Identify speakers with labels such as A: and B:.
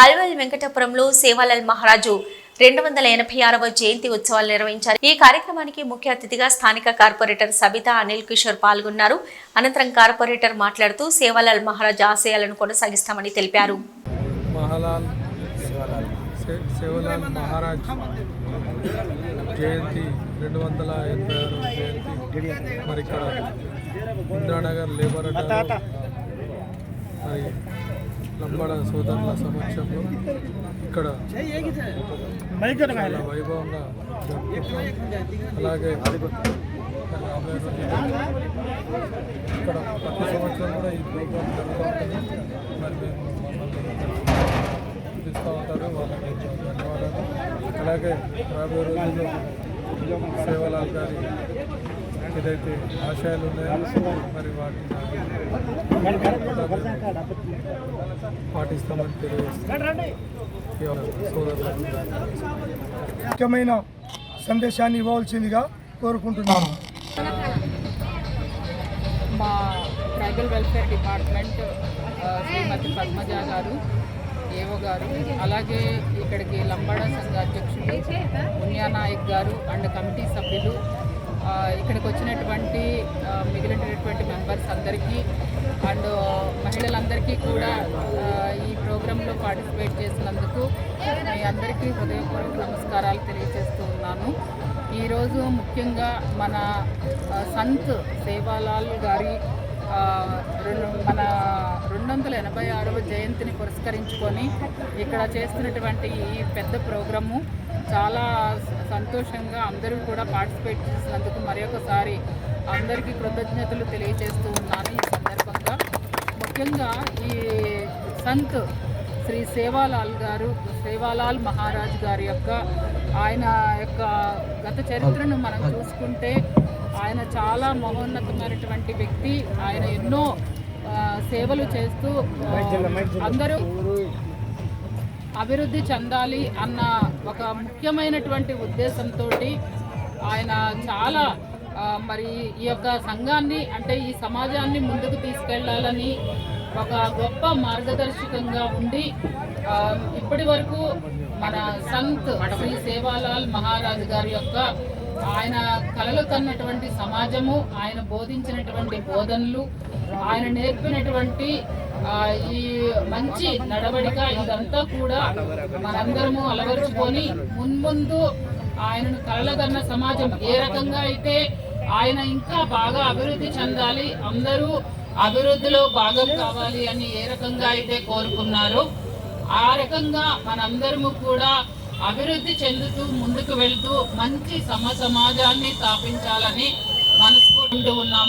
A: అల్వల్ వెంకటపురంలో సేవాలాల్ మహారాజు రెండు వందల ఎనభై ఆరవ జయంతి ఉత్సవాలు నిర్వహించారు. ఈ కార్యక్రమానికి ముఖ్య అతిథిగా స్థానిక కార్పొరేటర్ సబితా అనిల్ కిషోర్ పాల్గొన్నారు. అనంతరం కార్పొరేటర్ మాట్లాడుతూ సేవాలాల్ మహారాజ్ ఆశయాలను కొనసాగిస్తామని తెలిపారు.
B: జయంతి రెండు వందల ఎనభై ఆరు జయంతి. మరి ఇక్కడ ఇంద్రానగర్ లేబర్ మరి లంబాడ సోదరుల సమక్షంలో ఇక్కడ చాలా వైభవంగా అలాగే ఇక్కడ ప్రతి సంవత్సరం కూడా ఈ ప్రోగ్రాం జరుగుతూ ఉంటుంది. మరి మేము మమ్మల్ని పిలుస్తూ ఉంటారు. వాళ్ళకి ధన్యవాదాలు. అలాగే రాబోయే రోజుల్లో సేవలాల్ గారి ఏదైతే ఆశయాలు ఉన్నాయో మరి వాటిని పాటిస్తామని తెలియజేస్తున్నాం
C: ముఖ్యమైన సందేశాన్ని ఇవ్వవలసిందిగా కోరుకుంటున్నాను.
D: మా tribal welfare department Shrimati Padmaja garu AO garu అలాగే ఇక్కడికి లంబాడా సంఘ అధ్యక్షులు మునియా నాయక్ గారు అండ్ కమిటీ సభ్యులు ఇక్కడికి వచ్చినటువంటి మిగిలినటువంటి మెంబర్స్ అందరికీ అండ్ మహిళలందరికీ కూడా ఈ ప్రోగ్రాంలో పార్టిసిపేట్ చేసినందుకు మీ అందరికీ హృదయపూర్వక నమస్కారాలు తెలియజేస్తూ ఉన్నాను. ఈరోజు ముఖ్యంగా మన సంత్ సేవాలాల్ గారి వందల ఎనభై ఆరవ జయంతిని పురస్కరించుకొని ఇక్కడ చేస్తున్నటువంటి ఈ పెద్ద ప్రోగ్రాము చాలా సంతోషంగా అందరూ కూడా పార్టిసిపేట్ చేసినందుకు మరొకసారి అందరికీ కృతజ్ఞతలు తెలియజేస్తూ ఉన్నాను ఈ సందర్భంగా. ముఖ్యంగా ఈ సంత్ శ్రీ సేవాలాల్ గారు సేవాలాల్ మహారాజ్ గారి యొక్క ఆయన యొక్క గత చరిత్రను మనం చూసుకుంటే ఆయన చాలా మహోన్నతమైనటువంటి వ్యక్తి. ఆయన ఎన్నో సేవలు చేస్తూ అందరూ అభివృద్ధి చెందాలి అన్న ఒక ముఖ్యమైనటువంటి ఉద్దేశంతో ఆయన చాలా మరి ఈ యొక్క సంఘాన్ని అంటే ఈ సమాజాన్ని ముందుకు తీసుకెళ్ళాలని ఒక గొప్ప మార్గదర్శకంగా ఉండి ఇప్పటి వరకు మన సంత్ శ్రీ సేవాలాల్ మహారాజ్ గారి యొక్క ఆయన కలలు కన్నటువంటి సమాజము ఆయన బోధించినటువంటి బోధనలు ఆయన నేర్పినటువంటి ఈ మంచి నడవడిక ఇదంతా కూడా మనందరము అలవరుచుకొని మున్ముందు ఆయనను కలలగన్న సమాజం ఏ రకంగా అయితే ఆయన ఇంకా బాగా అభివృద్ధి చెందాలి అందరూ అభివృద్ధిలో భాగం కావాలి అని ఏ రకంగా అయితే కోరుకున్నారో ఆ రకంగా మనందరము కూడా అభివృద్ధి చెందుతూ ముందుకు వెళ్తూ మంచి సమ సమాజాన్ని స్థాపించాలని మనస్ఫూర్తి ఉన్నాము